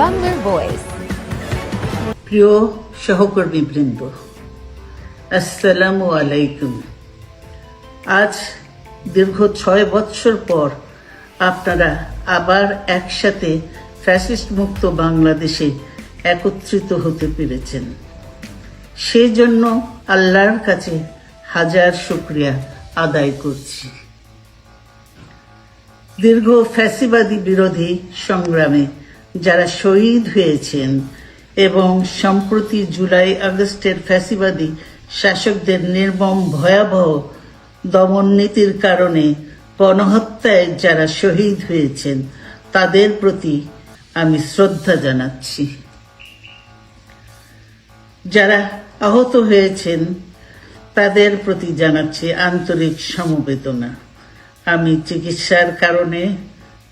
বাংলার ভয়েস প্রিয় সহকর্মী বৃন্দ, আসসালামু আলাইকুম। আজ দীর্ঘ ছয় বৎসর পর আপনারা আবার একসাথে ফ্যাসিস্ট মুক্ত বাংলাদেশে একত্রিত হতে পেরেছেন। সেই জন্য আল্লাহর কাছে হাজার শুক্রিয়া আদায় করছি। দীর্ঘ ফ্যাসিবাদী বিরোধী সংগ্রামে যারা শহীদ হয়েছেন এবং সম্প্রতি জুলাই আগস্টের ফ্যাসিবাদী শাসকদের নির্মম ভয়াবহ দমন নীতির কারণে গণহত্যায় যারা শহীদ হয়েছেন, তাদের প্রতি আমি শ্রদ্ধা জানাচ্ছি। যারা আহত হয়েছেন, তাদের প্রতি জানাচ্ছি আন্তরিক সমবেদনা। আমি চিকিৎসার কারণে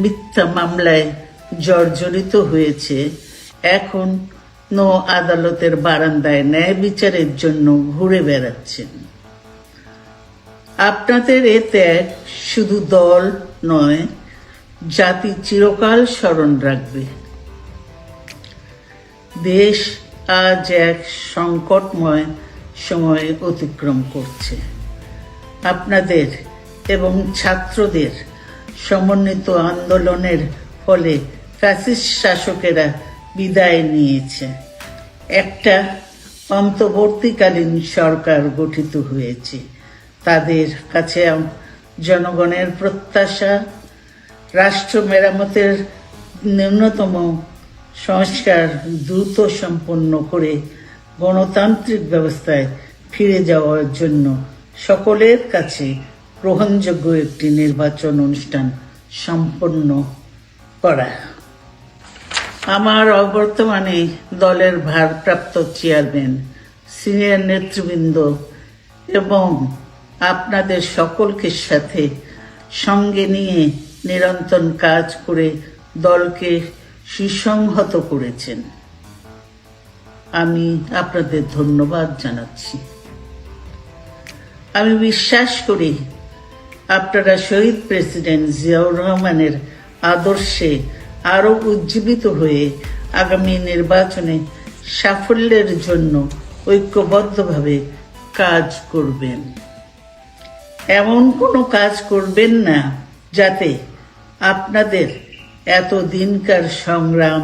মিথ্যা মামলায় জর্জরিত হয়েছে। এখন নো আদালতের বারান্দায় ন্যায় বিচারের জন্য ঘুরে বেড়াচ্ছেন। আপনাদের এ ত্যাগ শুধু দল নয়, জাতি চিরকাল স্মরণ রাখবে। দেশ আজ এক সংকটময় সময় অতিক্রম করছে। আপনাদের এবং ছাত্রদের সমন্বিত আন্দোলনের ফলে ফ্যাসিস্ট শাসকেরা বিদায় নিয়েছে। একটা অন্তর্বর্তীকালীন সরকার গঠিত হয়েছে। তাদের কাছে জনগণের প্রত্যাশা, রাষ্ট্র মেরামতের ন্যূনতম সংস্কার দ্রুত সম্পন্ন করে গণতান্ত্রিক ব্যবস্থায় ফিরে যাওয়ার জন্য সকলের কাছে গ্রহণযোগ্য একটি নির্বাচন অনুষ্ঠান সম্পন্ন করা। আমার অবর্তমানে দলের ভারপ্রাপ্ত চেয়ারম্যান, সিনিয়র নেতৃবৃন্দ এবং আপনাদের সকলকে সাথে সঙ্গে নিয়ে নিরন্তর কাজ করে দলকে সুসংহত করেছেন। আমি আপনাদের ধন্যবাদ জানাচ্ছি। আমি বিশ্বাস করি আপনারা শহীদ প্রেসিডেন্ট জিয়াউর রহমানের আদর্শে আরও উজ্জীবিত হয়ে আগামী নির্বাচনে সাফল্যের জন্য ঐক্যবদ্ধভাবে কাজ করবেন। এমন কোনো কাজ করবেন না যাতে আপনাদের এত দিনকার সংগ্রাম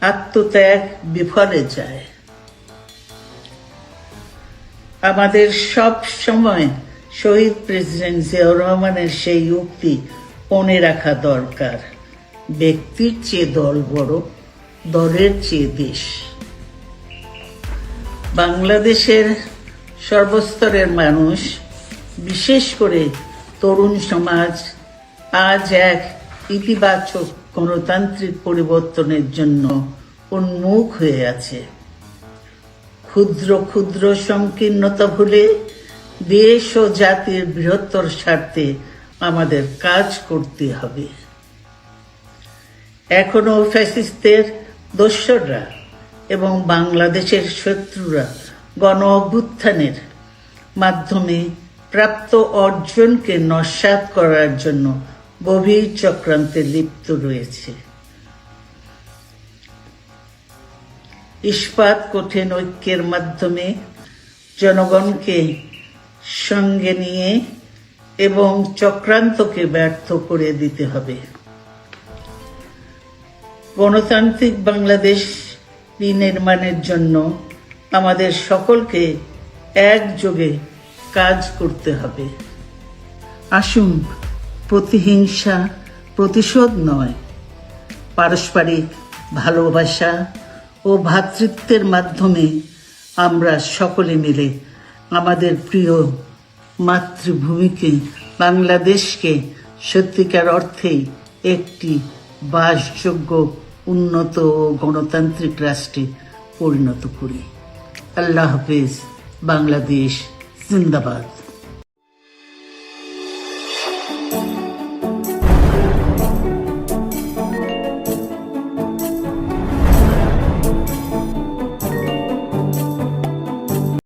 আত্মত্যাগ বিফলে যায়। আমাদের সব সময় শহীদ প্রেসিডেন্ট জিয়াউর রহমানের সেই উক্তি মনে রাখা দরকার। ব্যক্তির চেয়ে দল বড়, দলের চেয়ে দেশ। বাংলাদেশের সর্বস্তরের মানুষ, বিশেষ করে তরুণ সমাজ, আজ এক ইতিবাচক গণতান্ত্রিক পরিবর্তনের জন্য উন্মুখ হয়ে আছে। ক্ষুদ্র ক্ষুদ্র সংকীর্ণতা ভুলে দেশ ও জাতির বৃহত্তর স্বার্থে আমাদের কাজ করতে হবে। এখনও ফ্যাসিস্টদের দোসররা এবং বাংলাদেশের শত্রুরা গণ অভ্যুত্থানের মাধ্যমে প্রাপ্ত অর্জনকে নস্বাত করার জন্য গভীর চক্রান্তে লিপ্ত রয়েছে। ইস্পাত কঠিন ঐক্যের মাধ্যমে জনগণকে সঙ্গে নিয়ে এবং চক্রান্তকে ব্যর্থ করে দিতে হবে। গণতান্ত্রিক বাংলাদেশ বিনির্মাণের জন্য আমাদের সকলকে একযোগে কাজ করতে হবে। আসুন, প্রতিহিংসা প্রতিশোধ নয়। পারস্পরিক ভালোবাসা ও ভ্রাতৃত্বের মাধ্যমে আমরা সকলে মিলে আমাদের প্রিয় মাতৃভূমিকে, বাংলাদেশকে সত্যিকার অর্থেই একটি বাসযোগ্য, উন্নত ও গণতান্ত্রিক রাষ্ট্রে পরিণত করি। আল্লাহ হাফেজ, বাংলাদেশ, জিন্দাবাদ।